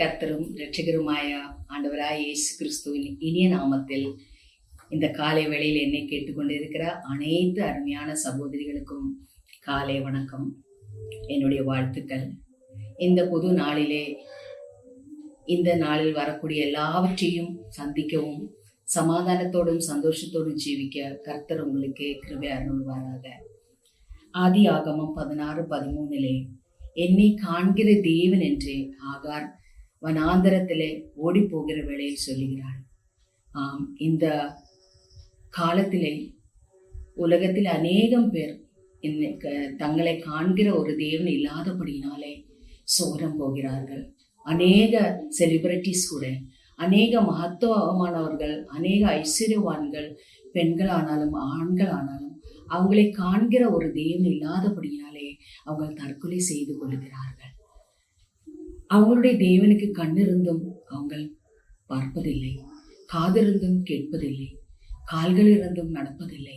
கர்த்தரும் ரட்சகருமாய ஆண்டவராய் இயேசு கிறிஸ்துவின் இனிய நாமத்தில் இந்த காலை வேளையில் என்னை கேட்டுக்கொண்டிருக்கிற அனைத்து அருமையான சகோதரிகளுக்கும் காலை வணக்கம். என்னுடைய வாழ்த்துக்கள். இந்த புது நாளிலே இந்த நாளில் வரக்கூடிய எல்லாவற்றையும் சந்திக்கவும் சமாதானத்தோடும் சந்தோஷத்தோடும் ஜீவிக்க கர்த்தர் உங்களுக்கு கிருபை அருள்வாராக. ஆதி ஆகமம் பதினாறு பதிமூணிலே என்னை காண்கிற தேவன் என்று ஆகார் வனாந்தரத்திலே ஓடி போகிற வேளையில் சொல்லுகிறாள். ஆம் இந்த காலத்திலே உலகத்தில் அநேகம் பேர் க- தங்களை காண்கிற ஒரு தேவன் இல்லாதபடியினாலே சோரம் போகிறார்கள். அநேக செலிபிரிட்டிஸ் கூட அநேக மகத்துவமானவர்கள் அநேக ஐஸ்வர்யவான்கள் பெண்களானாலும் ஆண்களானாலும் அவங்களை காண்கிற ஒரு தெய்வம் இல்லாதபடியினாலே அவங்க தற்கொலை செய்து கொள்கிறார்கள். அவங்களுடைய தேவனுக்கு கண்ணிருந்தும் அவங்கள் பார்ப்பதில்லை காதிருந்தும் கேட்பதில்லை கால்கள் இருந்தும் நடப்பதில்லை.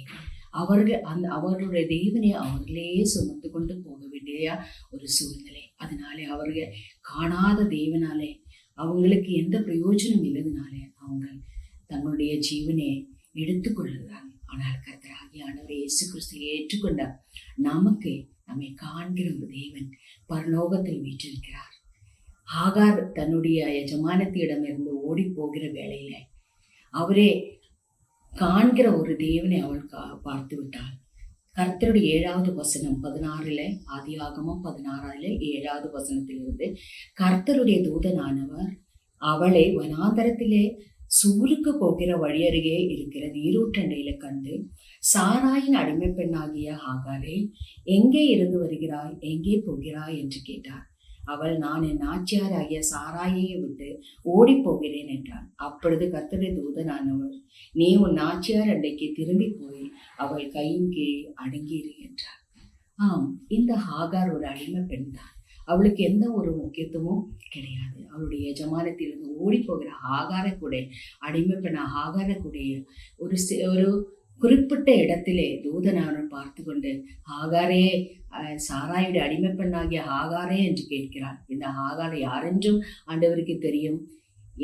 அவர்கள் அந்த அவர்களுடைய தேவனை அவர்களே சுமந்து கொண்டு போக வேண்டிய ஒரு சூழ்நிலை. அதனாலே அவர்கள் காணாத தேவனாலே அவங்களுக்கு எந்த பிரயோஜனம் இல்லதுனாலே அவங்க தங்களுடைய ஜீவனை எடுத்துக்கொள்ளுகிறாங்க ஆனால் கர்த்தராகிய ஆண்டவர் இயேசு கிறிஸ்துவை ஏற்றுக்கொண்டார் நமக்கு நம்மை காண்கிற ஒரு தேவன் பரலோகத்தில் வீற்றிருக்கிறார். ஆகார் தன்னுடைய எஜமானத்தியிடமிருந்து ஓடி போகிற வேளையில அவரே காண்கிற ஒரு தேவனை அவள் கா- பார்த்து விட்டாள். கர்த்தருடைய ஏழாவது வசனம் பதினாறுல ஆதியாகமம் பதினாறால ஏழாவது வசனத்திலிருந்து கர்த்தருடைய தூதனானவர் அவளை வனாந்தரத்திலே சூருக்கு போகிற வழியருகே இருக்கிற நீரூற்றண்டையில கண்டு சாராயின் அடிமை பெண்ணாகிய ஆகாரே எங்கே இருந்து வருகிறாய்? எங்கே போகிறாய்? என்று கேட்டார். அவள் நான் என் நாச்சியாராகிய சாராயை விட்டு ஓடிப்போகிறேன் என்றான். என்றாள் அப்பொழுது கர்த்தருடைய தூதனானவர் நீ உன் நாச்சியார் அண்டைக்கு திரும்பி போய் அவள் கையின் கீழ் அடங்கியிரு என்றார். ஆம் இந்த ஹாகார் ஒரு அடிமை பெண் தான் அவளுக்கு எந்த ஒரு முக்கியத்துவமும் கிடையாது. அவளுடைய எஜமானத்திலிருந்து ஓடி போகிற ஆகார கூட அடிமை பெண் ஆகார கூட ஒரு ஒரு குறிப்பிட்ட இடத்திலே தூதனாரன் பார்த்து கொண்டு ஆகாரே சாராயுடைய அடிமை பெண்ணாகிய ஆகாரே என்று கேட்கிறாள் இந்த ஆகாரை யாரென்றும் ஆண்டவருக்கு தெரியும்.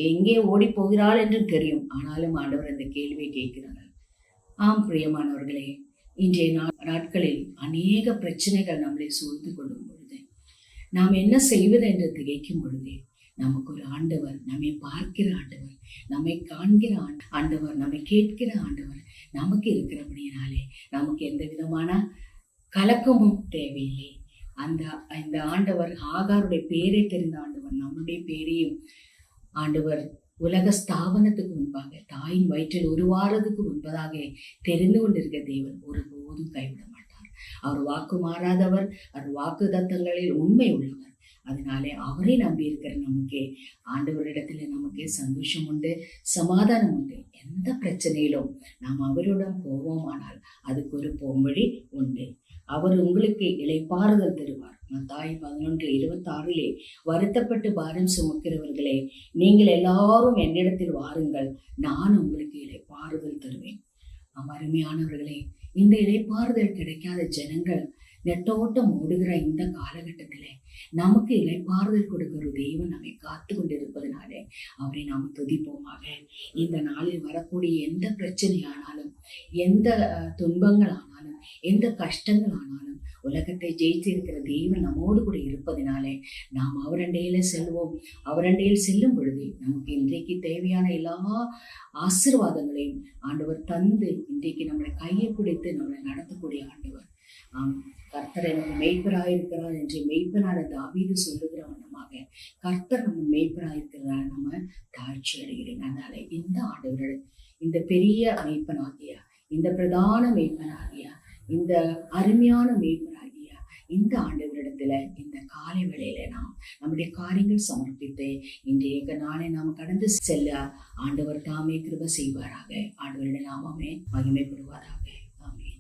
எங்கே ஓடி போகிறாள் என்றும் தெரியும். ஆனாலும் ஆண்டவர் அந்த கேள்வியை கேட்கிறார்கள் ஆம் பிரியமானவர்களே இன்றைய நா- நாட்களில் அநேக பிரச்சனைகள் நம்மளை சூழ்ந்து கொள்ளும் பொழுது நாம் என்ன செய்வது என்று திகைக்கும் பொழுதே நமக்கு ஒரு ஆண்டவர் நம்மை பார்க்கிற ஆண்டவர் நம்மை காண்கிற ஆண்ட- ஆண்டவர் நம்மை கேட்கிற ஆண்டவர் நமக்கு இருக்கிறபடியினாலே நமக்கு எந்த விதமான கலக்கமும் தேவையில்லை. அந்த இந்த ஆண்டவர் ஆகாருடைய பேரை தெரிந்த ஆண்டவர் நம்முடைய பேரையும் ஆண்டவர் உலக ஸ்தாபனத்துக்கு முன்பாக தாயின் வயிற்றில் உருவாறதுக்கு முன்பதாக தெரிந்து கொண்டிருக்க தேவன் ஒருபோதும் கைவிட மாட்டார் அவர் வாக்கு மாறாதவர் அவர் வாக்கு தத்தங்களில் உண்மை உள்ளவர். அதனாலே அவரை நம்பி இருக்கிற நமக்கு ஆண்டவரிடத்துல நமக்கு சந்தோஷம் உண்டு சமாதானம் உண்டு. எந்த பிரச்சனையிலும் நாம் அவருடன் போவோமானால் அதுக்கு ஒரு போம்பழி உண்டு. அவர் உங்களுக்கு இளைப்பாறுதல் தருவார். மத்தாய் பதினொன்று இருபத்தாறிலே வருத்தப்பட்டு பாரம் சுமக்கிறவர்களே நீங்கள் எல்லாரும் என்னிடத்தில் வாருங்கள் நான் உங்களுக்கு இளைப்பாறுதல் தருவேன். அருமையானவர்களே இந்த இலைப்பாறுதல் கிடைக்காத ஜனங்கள் நெட்டோட்டம் ஓடுகிற இந்த காலகட்டத்திலே நமக்கு இலைப்பாறுதல் கொடுக்கிற ஒரு தெய்வம் நம்மை காத்து கொண்டிருப்பதனாலே அவரை நாம் துதிப்போமாக. இந்த நாளில் வரக்கூடிய எந்த பிரச்சனையானாலும் எந்த துன்பங்களானாலும் துன்பங்கள் ஆனாலும் எந்த கஷ்டங்கள் ஆனாலும் உலகத்தை ஜெயித்திருக்கிற தெய்வம் நம்மோடு கூட இருப்பதினாலே நாம் அவரண்டையில செல்வோம். அவரண்டையில் செல்லும் பொழுது நமக்கு இன்றைக்கு தேவையான எல்லா ஆசிர்வாதங்களையும் ஆண்டவர் தந்து இன்றைக்கு நம்மளை கையை பிடித்து நம்மளை நடத்தக்கூடிய ஆண்டவர். ஆம் கர்த்தர் எனக்கு மெய்ப்பராயிருக்கிறார் என்று மெய்ப்பனான தாவீது சொல்லுகிற வண்ணமாக கர்த்தர் நம்ம மெய்ப்பராயிருக்கிறார் நம்ம தாழ்ச்சி அடைகிறேன். அதனால இந்த ஆண்டவர்கள் இந்த பெரிய மெய்ப்பனாகிய இந்த பிரதான மெய்ப்பனாகிய இந்த அருமையான மெய்ப்பனாக இந்த ஆண்டவரிடத்துல இந்த காலை வேளையில நாம் நம்முடைய காரியங்கள் சமர்ப்பித்து இன்றைய நாளை நாம் கடந்து செல்ல ஆண்டவர் தாமே கிருப செய்வாராக. ஆண்டவருடைய நாமமே மகிமைப்படுவாராக. ஆமென்.